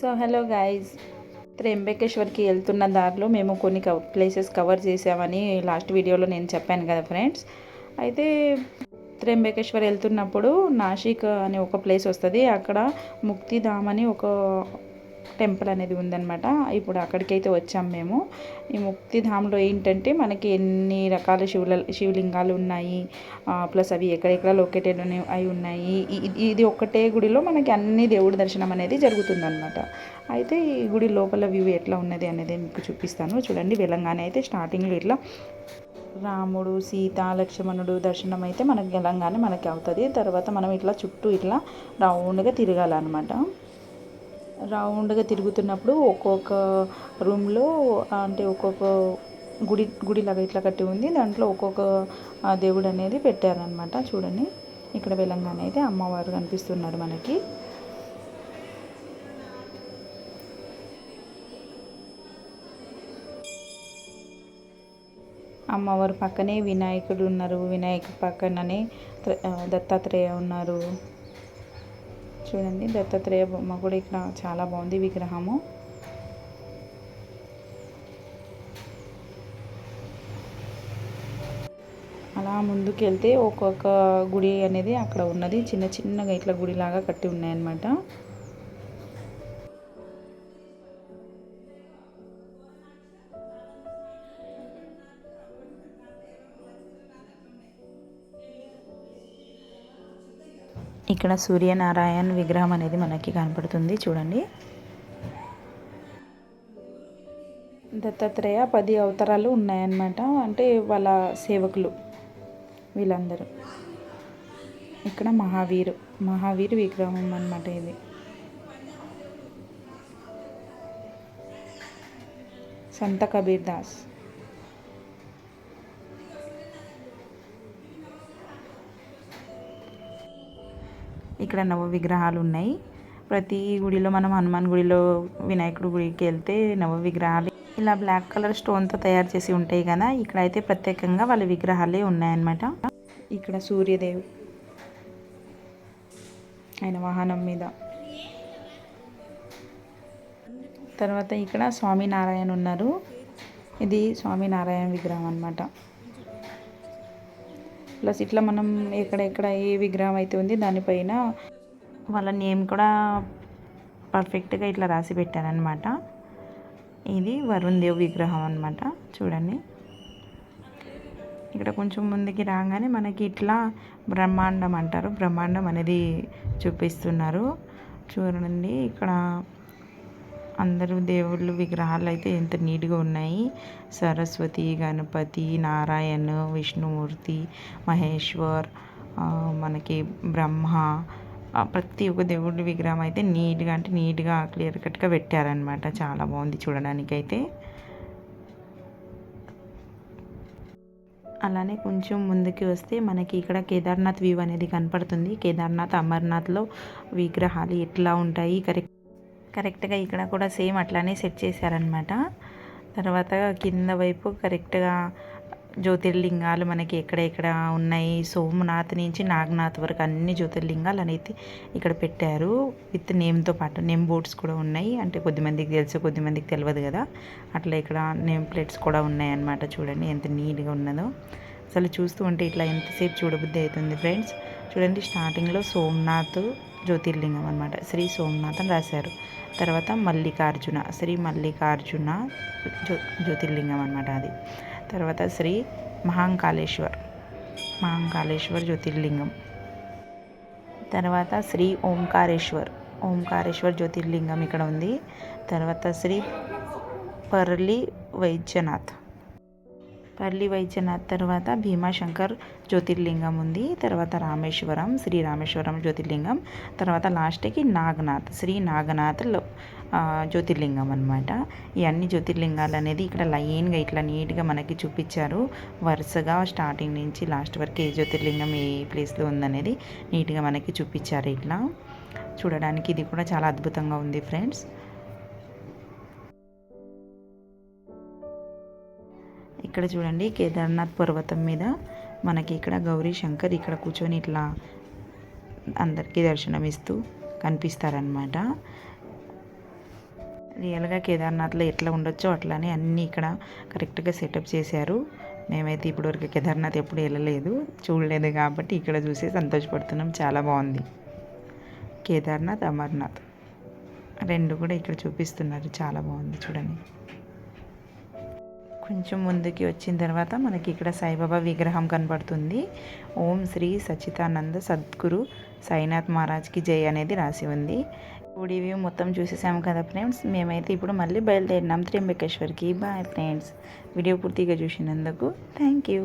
So hello guys త్రెంబకేశ్వర్కి వెళ్తున్న దారిలో మేము కొన్ని ప్లేసెస్ కవర్ చేసామని లాస్ట్ వీడియోలో నేను చెప్పాను కదా ఫ్రెండ్స్ అయితే త్రెంబకేశ్వర్ వెళ్తున్నప్పుడు నాసిక్ అనే ఒక ప్లేస్ వస్తుంది. అక్కడ ముక్తిధామ్ అని ఒక టెంపుల్ అనేది ఉందన్నమాట. ఇప్పుడు అక్కడికైతే వచ్చాం మేము. ఈ ముక్తిధామ్లో ఏంటంటే మనకి ఎన్ని రకాల శివుల శివలింగాలు ఉన్నాయి. ప్లస్ అవి ఎక్కడెక్కడ లొకేటెడ్ అయి ఉన్నాయి. ఇది ఒక్కటే గుడిలో మనకి అన్ని దేవుడి దర్శనం అనేది జరుగుతుందన్నమాట. అయితే ఈ గుడి లోపల వ్యూ ఎట్లా ఉన్నది అనేది మీకు చూపిస్తాను. చూడండి వెలంగాణ అయితే స్టార్టింగ్లో ఇట్లా రాముడు సీత లక్ష్మణుడు దర్శనం అయితే మనకి వెళ్ళంగానే మనకి అవుతుంది. తర్వాత మనం ఇట్లా చుట్టూ ఇట్లా రౌండ్గా తిరగాలన్నమాట. రౌండ్గా తిరుగుతున్నప్పుడు ఒక్కొక్క రూమ్లో అంటే ఒక్కొక్క గుడి గుడిలాగా ఇట్లా కట్టి ఉంది. దాంట్లో ఒక్కొక్క దేవుడు అనేది పెట్టారనమాట చూడండి. ఇక్కడ వెలంగాణ అయితే అమ్మవారు కనిపిస్తున్నారు మనకి. అమ్మవారు పక్కనే వినాయకుడు ఉన్నారు. వినాయకుడు పక్కననే దత్తాత్రేయ ఉన్నారు. చూడండి దత్తాత్రేయ బొమ్మ కూడా ఇక్కడ చాలా బాగుంది విగ్రహము. అలా ముందుకెళ్తే ఒక్కొక్క గుడి అనేది అక్కడ ఉన్నది. చిన్న చిన్నగా ఇట్లా గుడిలాగా కట్టి ఉన్నాయన్నమాట. ఇక్కడ సూర్యనారాయణ విగ్రహం అనేది మనకి కనపడుతుంది. చూడండి. దత్తాత్రేయ పది అవతారాలు ఉన్నాయన్నమాట. అంటే వాళ్ళ సేవకులు వీళ్ళందరూ. ఇక్కడ మహావీరు మహావీరు విగ్రహం అన్నమాట ఇది. సంత కబీర్ దాస్ ఇక్కడ నవ విగ్రహాలు ఉన్నాయి ప్రతి గుడిలో మనం హనుమాన్ గుడిలో వినాయకుడి గుడికి వెళ్తే నవ విగ్రహాలు ఇలా బ్లాక్ కలర్ స్టోన్తో తయారు చేసి ఉంటాయి కదా. ఇక్కడ అయితే ప్రత్యేకంగా వాళ్ళ విగ్రహాలే ఉన్నాయన్నమాట. ఇక్కడ సూర్యదేవ్ ఆయన వాహనం మీద. తర్వాత ఇక్కడ స్వామినారాయణ ఉన్నారు ఇది స్వామినారాయణ విగ్రహం అనమాట ప్లస్ ఇట్లా మనం ఎక్కడెక్కడ ఏ విగ్రహం అయితే ఉంది దానిపైన వాళ్ళ నేమ్ కూడా పర్ఫెక్ట్గా ఇట్లా రాసి పెట్టారనమాట ఇది వరుణ్ దేవ్ విగ్రహం అనమాట చూడండి. ఇక్కడ కొంచెం ముందుకి రాగానే మనకి ఇట్లా బ్రహ్మాండం అంటారు. బ్రహ్మాండం అనేది చూపిస్తున్నారు. చూడండి ఇక్కడ అందరూ దేవుళ్ళు విగ్రహాలు అయితే ఎంత నీట్గా ఉన్నాయి. సరస్వతి గణపతి నారాయణ విష్ణుమూర్తి మహేశ్వర్ మనకి బ్రహ్మ ప్రతి ఒక్క దేవుడి విగ్రహం అయితే నీట్గా అంటే నీట్గా క్లియర్ కట్గా పెట్టారనమాట చాలా బాగుంది చూడడానికైతే. అలానే కొంచెం ముందుకి వస్తే మనకి ఇక్కడ కేదార్నాథ్ వ్యూ అనేది కనపడుతుంది. కేదార్నాథ్ అమర్నాథ్లో విగ్రహాలు ఎట్లా ఉంటాయి కరెక్ట్ కరెక్ట్గా ఇక్కడ కూడా సేమ్ అట్లానే సెట్ చేశారనమాట తర్వాత కింద వైపు కరెక్ట్గా జ్యోతిర్లింగాలు మనకి ఎక్కడెక్కడ ఉన్నాయి. సోమనాథ్ నుంచి నాగనాథ్ వరకు అన్ని జ్యోతిర్లింగాలు అనేది ఇక్కడ పెట్టారు. విత్ నేమ్తో పాటు నేమ్ బోర్డ్స్ కూడా ఉన్నాయి. అంటే కొద్దిమందికి తెలుసు కొద్దిమందికి తెలియదు కదా. అట్లా ఇక్కడ నేమ్ ప్లేట్స్ కూడా ఉన్నాయి అన్నమాట చూడండి ఎంత నీట్గా ఉన్నదో. అసలు చూస్తూ ఉంటే ఇట్లా ఎంతసేపు చూడబుద్ధి అవుతుంది ఫ్రెండ్స్. చూడండి స్టార్టింగ్లో సోమనాథ్ జ్యోతిర్లింగం అనమాట శ్రీ సోమనాథ్ అని రాశారు. తర్వాత మల్లికార్జున శ్రీ మల్లికార్జున జ్యో జ్యోతిర్లింగం అనమాట అది. తర్వాత శ్రీ మహాంకాళేశ్వర్ మహాంకాళేశ్వర్ జ్యోతిర్లింగం. తర్వాత శ్రీ ఓంకారేశ్వర్ ఓంకారేశ్వర్ జ్యోతిర్లింగం ఇక్కడ ఉంది. తర్వాత శ్రీ పర్లి వైద్యనాథ్. పర్లి వైద్యనాథ్ తర్వాత భీమాశంకర్ జ్యోతిర్లింగం ఉంది. తర్వాత రామేశ్వరం శ్రీ రామేశ్వరం జ్యోతిర్లింగం. తర్వాత లాస్ట్కి నాగనాథ్ శ్రీ నాగనాథ్ జ్యోతిర్లింగం అనమాట ఈ అన్ని జ్యోతిర్లింగాలు అనేది ఇక్కడ లైన్గా ఇట్లా నీట్గా మనకి చూపించారు. వరుసగా స్టార్టింగ్ నుంచి లాస్ట్ వరకు ఏ జ్యోతిర్లింగం ఏ ప్లేస్లో ఉందనేది నీట్గా మనకి చూపించారు ఇట్లా. చూడడానికి ఇది కూడా చాలా అద్భుతంగా ఉంది ఫ్రెండ్స్. ఇక్కడ చూడండి కేదార్నాథ్ పర్వతం మీద మనకి ఇక్కడ గౌరీ శంకర్ ఇక్కడ కూర్చొని ఇట్లా అందరికీ దర్శనం ఇస్తూ కనిపిస్తారనమాట రియల్గా కేదార్నాథ్లో ఎట్లా ఉండొచ్చో అట్లానే అన్నీ ఇక్కడ కరెక్ట్గా సెటప్ చేశారు. మేమైతే ఇప్పటివరకు కేదార్నాథ్ ఎప్పుడు వెళ్ళలేదు చూడలేదు కాబట్టి ఇక్కడ చూసి సంతోషపడుతున్నాం. చాలా బాగుంది. కేదార్నాథ్ అమర్నాథ్ రెండు కూడా ఇక్కడ చూపిస్తున్నారు. చాలా బాగుంది చూడండి. కొంచెం ముందుకి వచ్చిన తర్వాత మనకి ఇక్కడ సాయిబాబా విగ్రహం కనబడుతుంది. ఓం శ్రీ సచితానంద సద్గురు సాయినాథ్ మహారాజ్కి జై అనేది రాసి ఉంది. గుడి వ్యూ మొత్తం చూసేసాము కదా ఫ్రెండ్స్ మేమైతే ఇప్పుడు మళ్ళీ బయలుదేరినాం త్రింబకేశ్వర్కి బాయ్ ఫ్రెండ్స్ వీడియో పూర్తిగా చూసినందుకు థ్యాంక్ యూ